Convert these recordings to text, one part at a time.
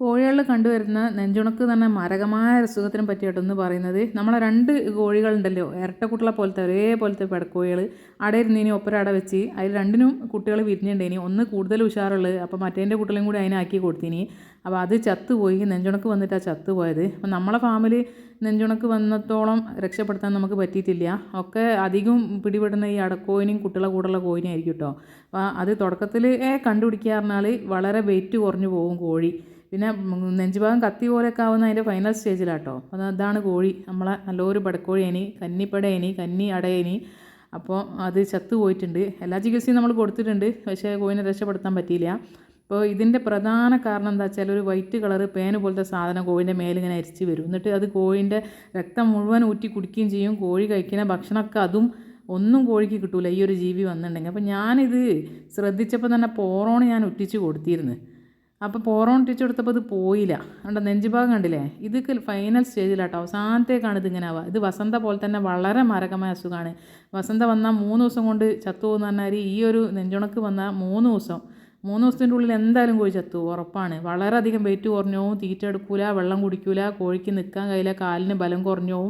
കോഴികളിൽ കണ്ടുവരുന്ന നെഞ്ചുണക്ക് തന്നെ മാരകമായ അസുഖത്തിനെ പറ്റിയിട്ടെന്ന് പറയുന്നത്. നമ്മളെ രണ്ട് കോഴികളുണ്ടല്ലോ ഇരട്ടക്കുട്ടികളെ പോലത്തെ ഒരേപോലത്തെ പെടക്കോഴികൾ അവിടെ ഒപ്പരം അട വെച്ച് അതിൽ രണ്ടിനും കുട്ടികൾ വിരിഞ്ഞിട്ടുണ്ടേനി ഒന്ന് കൂടുതൽ ഉഷാറുള്ളത് അപ്പോൾ മറ്റേന്റെ കുട്ടികളും കൂടി അതിനാക്കി കൊടുത്തിനി. അപ്പോൾ അത് ചത്തുപോയി നെഞ്ചുണക്ക് വന്നിട്ടാണ് ചത്തുപോയത്. അപ്പോൾ നമ്മളെ ഫാമിൽ നെഞ്ചുണക്ക് വന്നത്തോളം രക്ഷപ്പെടുത്താൻ നമുക്ക് പറ്റിയിട്ടില്ല. ഒക്കെ അധികം പിടിപെടുന്ന ഈ അടക്കോയിനും കുട്ടികളെ കൂടെയുള്ള കോയിനും ആയിരിക്കും കേട്ടോ. അപ്പോൾ അത് തുടക്കത്തിൽ കണ്ടുപിടിക്കുക വളരെ വെയിറ്റ് കുറഞ്ഞു പോകും കോഴി. പിന്നെ നെഞ്ചുഭാഗം കത്തി പോലെയൊക്കെ ആവുന്ന അതിന്റെ ഫൈനൽ സ്റ്റേജിലാട്ടോ അത് അതാണ് കോഴി. നമ്മളെ നല്ലൊരു പടക്കോഴിയേനി കന്നിപ്പടയേനി കന്നി അടയേനി അപ്പോൾ അത് ചത്തു പോയിട്ടുണ്ട്. എല്ലാ ചികിത്സയും നമ്മൾ കൊടുത്തിട്ടുണ്ട്. പക്ഷേ കോഴിനെ രക്ഷപ്പെടുത്താൻ പറ്റിയില്ല. അപ്പോൾ ഇതിന്റെ പ്രധാന കാരണം എന്താ വെച്ചാൽ ഒരു വൈറ്റ് കളറ് പേന് പോലത്തെ സാധനം കോഴിന്റെ മേലിങ്ങനെ അരിച്ച് വരും. എന്നിട്ട് അത് കോഴിന്റെ രക്തം മുഴുവൻ ഊറ്റി കുടിക്കുകയും ചെയ്യും. കോഴി കഴിക്കുന്ന ഭക്ഷണമൊക്കെ അതും ഒന്നും കോഴിക്ക് കിട്ടൂല. ഈ ഒരു ജീവി വന്നിട്ടുണ്ടെങ്കിൽ. അപ്പോൾ ഞാനിത് ശ്രദ്ധിച്ചപ്പോൾ തന്നെ പോറോണ് ഞാൻ ഉറ്റിച്ച് കൊടുത്തിരുന്നു. അപ്പോൾ പോറോൺ ഇട്ടിച്ച് കൊടുത്തപ്പോൾ ഇത് പോയില്ല. കണ്ടോ നെഞ്ചുഭാഗം കണ്ടില്ലേ? ഇതൊക്കെ ഫൈനൽ സ്റ്റേജിലാട്ടോ അവസാനത്തേക്കാണ് ഇതിങ്ങനെ ആവുക. ഇത് വസന്ത പോലെ തന്നെ വളരെ മാരകമായ അസുഖമാണ്. വസന്ത വന്നാൽ മൂന്ന് ദിവസം കൊണ്ട് ചത്തു പോകുന്ന പറഞ്ഞാൽ ഈ ഒരു നെഞ്ചുണക്ക് വന്നാൽ മൂന്ന് ദിവസം. മൂന്ന് ദിവസത്തിന്റെ ഉള്ളിൽ എന്തായാലും കോഴി ചത്തു ഉറപ്പാണ്. വളരെയധികം വെയിറ്റ് കുറഞ്ഞു തീറ്റ എടുക്കൂല വെള്ളം കുടിക്കൂല കോഴിക്ക് നിൽക്കാൻ കഴിയില്ല കാലിന് ബലം കുറഞ്ഞു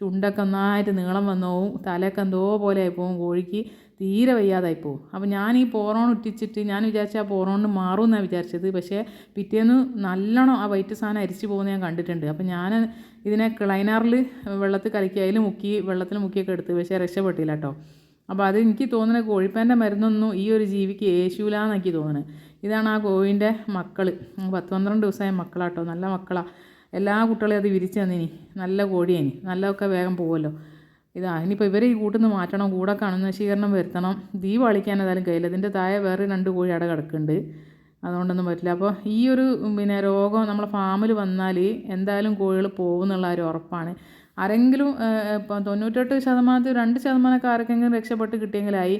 ചുണ്ടൊക്കെ നന്നായിട്ട് നീളം വന്നോവും തലയൊക്കെ എന്തോ പോലെ ആയി പോകും കോഴിക്ക്. തീരെ വയ്യാതായി പോവും. അപ്പോൾ ഞാൻ ഈ പോറോൺ ഉറ്റിച്ചിട്ട് ഞാൻ വിചാരിച്ച ആ പോറോണ് മാറും എന്നാണ് വിചാരിച്ചത്. പക്ഷേ പിറ്റേന്ന് നല്ലോണം ആ വൈറ്റ് സാധനം അരിച്ചു പോകുന്നത് ഞാൻ കണ്ടിട്ടുണ്ട്. അപ്പോൾ ഞാൻ ഇതിനെ ക്ലൈനാറിൽ വെള്ളത്തിൽ കലക്കി അതിൽ മുക്കി വെള്ളത്തിൽ മുക്കിയൊക്കെ എടുത്ത് പക്ഷേ രക്ഷപ്പെട്ടില്ല കേട്ടോ അപ്പോൾ അത് എനിക്ക് തോന്നുന്നത് കോഴിപ്പാന്റെ മരുന്നൊന്നും ഈ ഒരു ജീവിക്ക് യേശൂലാന്ന് എനിക്ക് തോന്നുന്നത് ഇതാണ് ആ കോഴിന്റെ മക്കൾ പത്ത് പന്ത്രണ്ട് ദിവസമായ മക്കളാട്ടോ നല്ല മക്കളാണ് എല്ലാ കുട്ടികളെയും അത് വിരിച്ചു തന്നിനി. നല്ല കോഴിയേനി. നല്ലതൊക്കെ വേഗം പോകുമല്ലോ ഇതാ ഇനിയിപ്പോൾ ഇവരെ ഈ കൂട്ടിൽ നിന്ന് മാറ്റണം കൂടെ നശീകരണം വരുത്തണം. തീ വളിക്കാൻ ഏതായാലും കയ്യിൽ ഇതിന്റെ താഴെ വേറെ രണ്ട് കോഴി അവിടെ കിടക്കുന്നുണ്ട്. അതുകൊണ്ടൊന്നും പറ്റില്ല. അപ്പോൾ ഈ ഒരു പിന്നെ രോഗം നമ്മളെ ഫാമിൽ വന്നാൽ എന്തായാലും കോഴികൾ പോകും എന്നുള്ള ഒരു ഉറപ്പാണ്. ആരെങ്കിലും ഇപ്പം തൊണ്ണൂറ്റെട്ട് ശതമാനത്തിൽ രണ്ട് ശതമാനമൊക്കെ ആർക്കെങ്കിലും രക്ഷപ്പെട്ട് കിട്ടിയെങ്കിലായി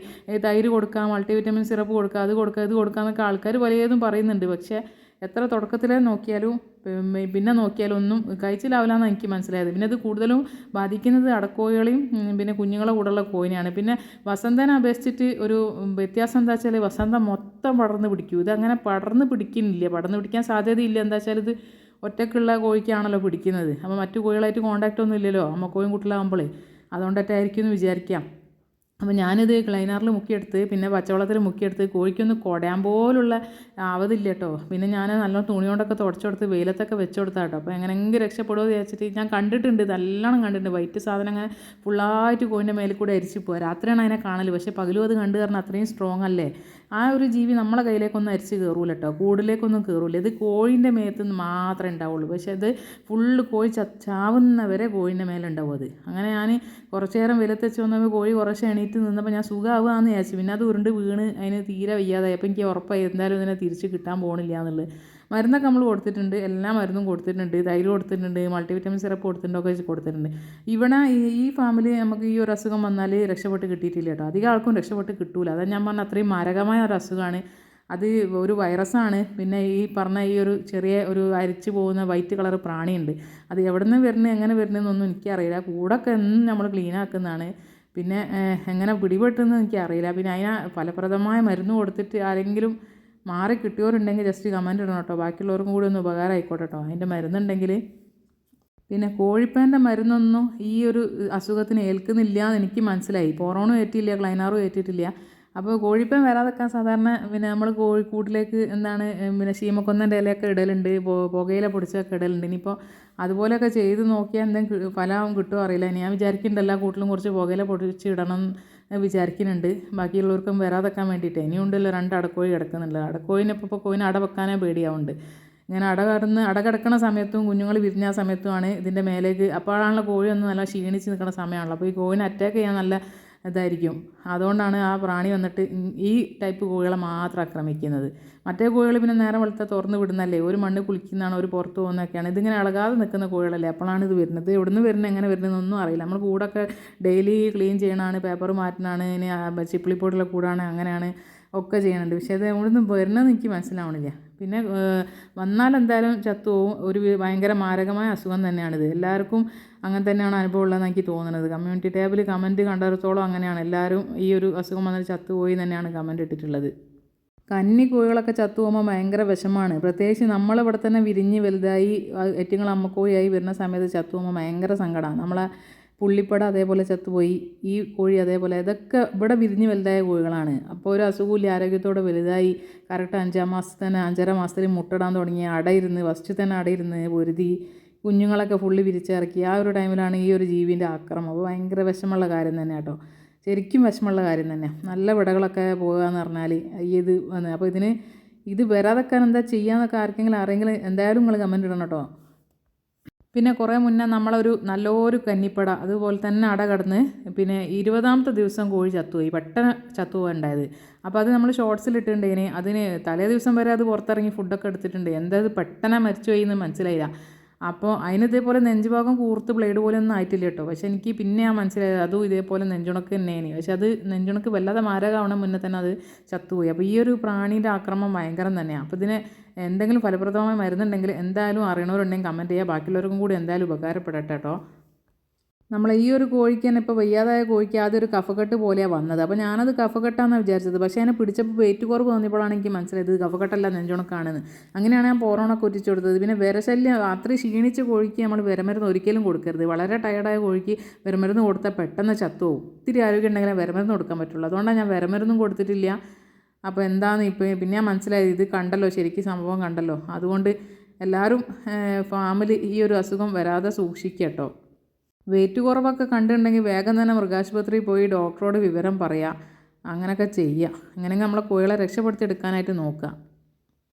തൈര് കൊടുക്കാം മൾട്ടിവിറ്റമിൻ സിറപ്പ് കൊടുക്കുക അത് കൊടുക്കുക ഇത് കൊടുക്കുക എന്നൊക്കെ ആൾക്കാർ പലതും പറയുന്നുണ്ട്. പക്ഷേ എത്ര തുടക്കത്തിലേ നോക്കിയാലും പിന്നെ നോക്കിയാലും ഒന്നും കഴിച്ചിലാവില്ലെന്ന് എനിക്ക് മനസ്സിലായത്. പിന്നെ അത് കൂടുതലും ബാധിക്കുന്നത് അടക്കോഴികളെയും പിന്നെ കുഞ്ഞുങ്ങളെ കൂടെയുള്ള കോയിനെയാണ് പിന്നെ വസന്തനെ അപേക്ഷിച്ചിട്ട് ഒരു വ്യത്യാസം എന്താ വെച്ചാൽ വസന്തം മൊത്തം പടർന്ന് പിടിക്കും. അങ്ങനെ പടർന്ന് പിടിക്കുന്നില്ല. പടർന്ന് പിടിക്കാൻ സാധ്യതയില്ല. എന്താ വെച്ചാൽ ഇത് ഒറ്റക്കുള്ള കോഴിക്കാണല്ലോ പിടിക്കുന്നത്. അപ്പോൾ മറ്റു കോഴികളായിട്ട് കോണ്ടാക്റ്റ് ഒന്നും ഇല്ലല്ലോ. അമ്മ കോയും അതുകൊണ്ടൊക്കെ ആയിരിക്കും എന്ന് വിചാരിക്കാം. അപ്പോൾ ഞാനിത് ക്ലൈനറിൽ മുക്കിയെടുത്ത് പിന്നെ പച്ചവെള്ളത്തിൽ മുക്കിയെടുത്ത് കോഴിക്കൊന്ന് കുടയാൻ പോലുള്ള ആവതില്ല കേട്ടോ. പിന്നെ ഞാൻ നല്ല തുണി കൊണ്ടൊക്കെ തുടച്ചുകൊടുത്ത് വെയിലത്തൊക്കെ വെച്ചുകൊടുത്താ കേട്ടോ അപ്പോൾ എങ്ങനെയെങ്കിലും രക്ഷപ്പെടുമോ എന്ന് വിചാരിച്ചിട്ട് ഞാൻ കണ്ടിട്ടുണ്ട് നല്ലോണം കണ്ടിട്ടുണ്ട്. വൈറ്റ് സാധനം അങ്ങനെ ഫുള്ളായിട്ട് കോഴിന്റെ മേലിൽ കൂടെ അരിച്ചു പോകുക രാത്രിയാണ് അതിനെ കാണൽ പക്ഷേ പകലും അത് കണ്ടു കാരണം അത്രയും സ്ട്രോങ് അല്ലേ? ആ ഒരു ജീവി നമ്മളെ കയ്യിലേക്കൊന്നും അരിച്ച് കയറൂല കേട്ടോ കൂടിലേക്കൊന്നും കയറൂല ഇത് കോഴിന്റെ മേത്ത് നിന്ന് മാത്രമേ ഉണ്ടാവുള്ളൂ പക്ഷേ അത് ഫുള്ള് കോഴി ചാവുന്നവരെ കോഴിന്റെ മേലെ ഉണ്ടാവും അത്. അങ്ങനെ ഞാൻ കുറച്ചേരം വെച്ച് വന്നപ്പോൾ കോഴി കുറച്ച് എണീറ്റ് നിന്നപ്പോൾ ഞാൻ സുഖമാവുകയെന്ന് വിചാരിച്ചു. പിന്നെ അത് ഉരുണ്ട് വീണ് അതിന് തീരെ വയ്യാതായി. അപ്പോൾ എനിക്ക് ഉറപ്പായി എന്തായാലും ഇതിനെ തിരിച്ച് കിട്ടാൻ പോകണില്ല എന്നുള്ളത്. മരുന്നൊക്കെ നമ്മൾ കൊടുത്തിട്ടുണ്ട് എല്ലാ മരുന്നും കൊടുത്തിട്ടുണ്ട് തൈര് കൊടുത്തിട്ടുണ്ട് മൾട്ടിവിറ്റമിൻ സിറപ്പ് കൊടുത്തിട്ടുണ്ട്. ഒക്കെ കൊടുത്തിട്ടുണ്ട് ഇവിടെ ഈ ഫാമിലി നമുക്ക് ഈ ഒരു അസുഖം വന്നാൽ രക്ഷപ്പെട്ട് കിട്ടിയിട്ടില്ല കേട്ടോ അധികം ആൾക്കും രക്ഷപ്പെട്ട് കിട്ടൂല. അതാ ഞാൻ പറഞ്ഞ അത്രയും മാരകമായ ഒരു അസുഖമാണ് അത് ഒരു വൈറസാണ്. പിന്നെ ഈ പറഞ്ഞ ഈ ഒരു ചെറിയ ഒരു അരിച്ചു പോകുന്ന വൈറ്റ് കളർ പ്രാണിയുണ്ട്. അത് എവിടെ നിന്ന് വരുന്നത് എങ്ങനെ വരുന്നതെന്നൊന്നും എനിക്കറിയില്ല. കൂടൊക്കെ എന്നും നമ്മൾ ക്ലീൻ ആക്കുന്നതാണ്. പിന്നെ എങ്ങനെ പിടിപെട്ടെന്ന് എനിക്കറിയില്ല. പിന്നെ അതിന് ഫലപ്രദമായ മരുന്ന് കൊടുത്തിട്ട് ആരെങ്കിലും മാറി കിട്ടിയവരുണ്ടെങ്കിൽ ജസ്റ്റ് കമന്റ് ഇടണം കേട്ടോ. ബാക്കിയുള്ളവർക്കും കൂടി ഒന്ന് ഉപകാരം ആയിക്കോട്ടെ കേട്ടോ. അതിന്റെ മരുന്നുണ്ടെങ്കിൽ പിന്നെ കോഴിപ്പേന്റെ മരുന്നൊന്നും ഈ ഒരു അസുഖത്തിന് ഏൽക്കുന്നില്ല എന്ന് എനിക്ക് മനസ്സിലായി. പോറോണും ഏറ്റില്ല ക്ലൈനാറും ഏറ്റിട്ടില്ല അപ്പോൾ കോഴിപ്പേൻ വരാതെക്കാൻ സാധാരണ പിന്നെ നമ്മൾ കോഴിക്കൂട്ടിലേക്ക് എന്താണ് പിന്നെ ശീമക്കൊന്നന്റെ ഇലയൊക്കെ ഇടലുണ്ട് പുകയില പൊടിച്ചൊക്കെ ഇടലുണ്ട്. ഇനിയിപ്പോൾ അതുപോലെയൊക്കെ ചെയ്ത് നോക്കിയാൽ എന്തെങ്കിലും ഫലം കിട്ടുമോ അറിയില്ല. ഞാൻ വിചാരിക്കുന്നുണ്ട് എല്ലാ കൂട്ടിലും കുറച്ച് പുകയില പൊടിച്ച് ഇടണം വിചാരിക്കുന്നുണ്ട്. ബാക്കിയുള്ളവർക്കും വരാതെക്കാൻ വേണ്ടിയിട്ട്. ഇനിയുണ്ടല്ലോ രണ്ട് അടക്കോഴി കിടക്കുന്നുണ്ട്. അടക്കോഴിനെ ഇപ്പോൾ ഇപ്പോൾ കോഴിനെ അട വെക്കാനേ പേടിയാവുന്നുണ്ട്. ഇങ്ങനെ അട കടന്ന് അട കിടക്കുന്ന സമയത്തും കുഞ്ഞുങ്ങൾ വിരിഞ്ഞ സമയത്തുമാണ് ഇതിന്റെ മേലേക്ക് അപ്പോഴാണല്ലോ കോഴി ഒന്ന് നല്ല ക്ഷീണിച്ച് നിൽക്കുന്ന സമയമാണല്ലോ. അപ്പോൾ ഈ കോഴിനെ അറ്റാക്ക് ചെയ്യാൻ നല്ല ഇതായിരിക്കും. അതുകൊണ്ടാണ് ആ പ്രാണി വന്നിട്ട് ഈ ടൈപ്പ് കോഴികളെ മാത്രം ആക്രമിക്കുന്നത്. മറ്റേ കോഴികൾ പിന്നെ നേരെ വെളുത്ത തുറന്ന് വിടുന്നല്ലേ? ഒരു മണ്ണ് കുളിക്കുന്നതാണ് ഒരു പുറത്ത് പോകുന്നതൊക്കെയാണ്. ഇതിങ്ങനെ അളകാതെ നിൽക്കുന്ന കോഴികളല്ലേ? അപ്പോഴാണ് ഇത് വരുന്നത്. എവിടെ നിന്ന് വരുന്നത് എങ്ങനെ വരുന്നതെന്നൊന്നും അറിയില്ല. നമ്മൾ കൂടൊക്കെ ഡെയിലി ക്ലീൻ ചെയ്യണമാണ് പേപ്പർ മാറ്റുന്നതാണ് ഇനി ചിപ്പിളിപ്പോട്ടുള്ള കൂടാണ് അങ്ങനെയാണ് ഒക്കെ ചെയ്യണുണ്ട്. പക്ഷേ അത് നിന്ന് വരുന്നതെന്ന് എനിക്ക് മനസ്സിലാവണില്ല. പിന്നെ വന്നാൽ എന്തായാലും ചത്തുപോകും ഒരു ഭയങ്കര മാരകമായ അസുഖം തന്നെയാണിത്. എല്ലാവർക്കും അങ്ങനെ തന്നെയാണ് അനുഭവം ഉള്ളതെന്ന് എനിക്ക് തോന്നുന്നത്. കമ്മ്യൂണിറ്റി ടേബിൾ കമന്റ് കണ്ടിടത്തോളം അങ്ങനെയാണ്. എല്ലാവരും ഈ ഒരു അസുഖം വന്നാൽ ചത്തുപോയി തന്നെയാണ് കമന്റ് ഇട്ടിട്ടുള്ളത്. കന്നി കോഴികളൊക്കെ ചത്തു പോകുമ്പോൾ ഭയങ്കര വിഷമാണ് പ്രത്യേകിച്ച് നമ്മളിവിടെ തന്നെ വിരിഞ്ഞ് വലുതായി ഏറ്റങ്ങൾ അമ്മക്കോഴിയായി വരുന്ന സമയത്ത് ചത്തു പോകുമ്പോൾ ഭയങ്കര സങ്കടമാണ്. നമ്മളെ പുള്ളിപ്പട അതേപോലെ ചത്തുപോയി ഈ കോഴി അതേപോലെ ഇതൊക്കെ ഇവിടെ വിരിഞ്ഞ് വലുതായ കോഴികളാണ്. അപ്പോൾ ഒരു അസുഖമില്ല ആരോഗ്യത്തോടെ വലുതായി കറക്റ്റ് അഞ്ചാം മാസത്തിൽ തന്നെ അഞ്ചര മാസത്തിൽ മുട്ടടാൻ തുടങ്ങി അടയിരുന്ന് ഫസ്റ്റ് തന്നെ അടയിരുന്ന് പൊരുതി കുഞ്ഞുങ്ങളൊക്കെ ഫുള്ളി വിരിച്ചിറക്കി. ആ ഒരു ടൈമിലാണ് ഈ ഒരു ജീവിന്റെ ആക്രമം. അപ്പോൾ ഭയങ്കര വിഷമമുള്ള കാര്യം തന്നെ കേട്ടോ. ശരിക്കും വിഷമമുള്ള കാര്യം തന്നെ. നല്ല വിടകളൊക്കെ പോകുക എന്ന് പറഞ്ഞാൽ ഇത് അപ്പോൾ ഇതിന് ഇത് വരാതെക്കാൻ എന്താ ചെയ്യാന്നൊക്കെ ആർക്കെങ്കിലും ആരെങ്കിലും എന്തായാലും നിങ്ങൾ കമന്റ് ഇടണം കേട്ടോ. പിന്നെ കുറേ മുന്നേ നമ്മളൊരു നല്ലൊരു കന്നിപ്പട അതുപോലെ തന്നെ അട കടന്ന് പിന്നെ ഇരുപതാമത്തെ ദിവസം കോഴി ചത്തുപോയി. പെട്ടെന്ന് ചത്തുപോകുണ്ടായത് അപ്പോൾ അത് നമ്മൾ ഷോർട്സിൽ ഇട്ടിട്ടുണ്ടേനെ അതിന് തലേ ദിവസം വരെ അത് പുറത്തിറങ്ങി ഫുഡൊക്കെ എടുത്തിട്ടുണ്ട്. എന്താ ഇത് പെട്ടെന്ന് മരിച്ചുപോയി എന്ന് മനസ്സിലായില്ല. അപ്പോൾ അതിന് ഇതേപോലെ നെഞ്ചുഭാഗം കൂർത്ത് ബ്ലേഡ് പോലെ ഒന്നും ആയിട്ടില്ല കേട്ടോ. പക്ഷെ എനിക്ക് പിന്നെ ആ മനസ്സിലായത് അതും ഇതേപോലെ നെഞ്ചുണക്ക് തന്നെയാണ്. പക്ഷെ അത് നെഞ്ചുണക്ക് വല്ലാതെ മാരകാവണം മുന്നേ തന്നെ അത് ചത്തുപോയി. അപ്പോൾ ഈ ഒരു പ്രാണീന്റെ ആക്രമം ഭയങ്കരം തന്നെയാണ് അപ്പോൾ ഇതിന് എന്തെങ്കിലും ഫലപ്രദമായ മരുന്നുണ്ടെങ്കിൽ എന്തായാലും അറിയണവരുണ്ടെങ്കിൽ കമന്റ് ചെയ്യുക ബാക്കിയുള്ളവർക്കും കൂടി എന്തായാലും ഉപകാരപ്പെടട്ടെ കേട്ടോ. നമ്മൾ ഈ ഒരു കോഴിക്ക് തന്നെ ഇപ്പോൾ വയ്യാതായ കോഴിക്ക് ആദ്യം ഒരു കഫക്കെട്ട് പോലെയാണ് വന്നത്. അപ്പോൾ ഞാനത് കഫക്കെട്ടാണെന്ന് വിചാരിച്ചത്. പക്ഷേ അതിനെ പിടിച്ചപ്പോൾ വെയിറ്റ് കുറവ് തോന്നിയപ്പോഴാണ് എനിക്ക് മനസ്സിലായത് ഇത് കഫക്കെട്ടല്ല നെഞ്ചുണക്കാണെന്ന്. അങ്ങനെയാണ് ഞാൻ പോറോണൊക്കെ ഒറ്റിച്ച് കൊടുത്തത്. പിന്നെ വിരശല്യം അത്രയും ക്ഷീണിച്ച കോഴിക്ക് നമ്മൾ വിരമരുന്ന് ഒരിക്കലും കൊടുക്കരുത്. വളരെ ടയർഡായ കോഴിക്ക് വിരമരുന്ന് കൊടുത്താൽ പെട്ടെന്ന് ചത്തുപോകും ഒത്തിരി ആരോഗ്യം ഉണ്ടെങ്കിലേ വിരമരുന്ന് കൊടുക്കാൻ പറ്റുള്ളൂ. അതുകൊണ്ടാണ് ഞാൻ വിരമരുന്നും കൊടുത്തിട്ടില്ല. അപ്പോൾ എന്താണെന്ന് ഇപ്പോൾ പിന്നെ ഞാൻ മനസ്സിലായത് ഇത് കണ്ടല്ലോ ശരിക്കും സംഭവം കണ്ടല്ലോ. അതുകൊണ്ട് എല്ലാവരും ഫാമിൽ ഈ ഒരു അസുഖം വരാതെ സൂക്ഷിക്കുക കേട്ടോ. വെയിറ്റ് കുറവൊക്കെ കണ്ടിട്ടുണ്ടെങ്കിൽ വേഗം തന്നെ മൃഗാശുപത്രിയിൽ പോയി ഡോക്ടറോട് വിവരം പറയുക അങ്ങനെയൊക്കെ ചെയ്യുക അങ്ങനെയെങ്കിൽ നമ്മളെ കോഴികളെ രക്ഷപ്പെടുത്തി എടുക്കാനായിട്ട് നോക്കുക